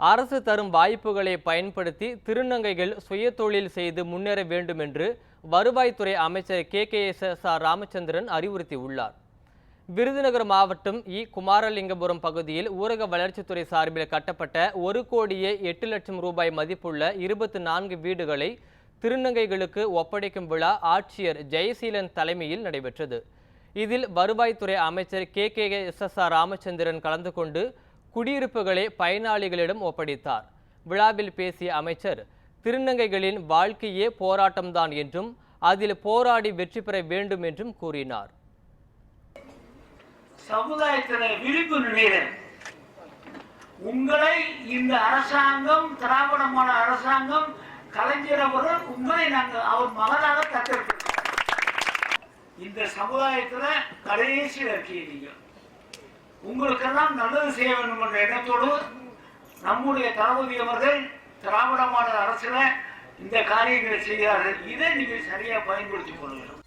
அரசு தரும் வாய்ப்புகளை பயன்படுத்தி திருநங்கைகள் சுயதொழில் செய்து முன்னேற வேண்டும் என்று வருவாய்த்துறை அமைச்சர் K. K. S. S. R. Ramachandran அறிவுறுத்தியுள்ளார். விருதுநகர் மாவட்டம் இ. குமாரலிங்கபுரம் பகுதியில் ஊரக வளர்ச்சித்துறை சார்பில் கட்டப்பட்ட ஒரு கோடியே எட்டு லட்சம் ரூபாய் மதிப்புள்ள இருபத்தி நான்கு வீடுகளை திருநங்கைகளுக்கு ஒப்படைக்கும் விழா ஆட்சியர் ஜெயசீலன் தலைமையில் நடைபெற்றது. இதில் வருவாய்த்துறை அமைச்சர் K. K. S. S. R. Ramachandran கலந்து கொண்டு குடியிருப்புகளை பயனாளிகளிடம் ஒப்படைத்தார். விழாவில் பேசிய அமைச்சர் திருநங்கைகளின் வாழ்க்கையே போராட்டம்தான் என்றும் அதில் போராடி வெற்றி பெற வேண்டும் என்றும் கூறினார். சமுதாயத்தின விழிப்பு நிலையில உங்களை இந்த அரசாங்கம் திராவிட மாடல் அரசாங்கம் கலைஞர் அவர்கள் உங்களை நாங்கள் அவர் மகனாக தத்தெடுத்திருக்கோம் இந்த சமுதாயத்தில் கடைசியில் இருக்கீங்க உங்களுக்கெல்லாம் நல்லது செய்ய வேண்டும் என்ற எண்ணத்தோடு நம்முடைய தளபதி அவர்கள் திராவிட மாடல் அரசுல இந்த காரியங்களை செய்கிறார்கள். இதை நீங்கள் சரியா பயன்படுத்திக் கொள்ள வேண்டும்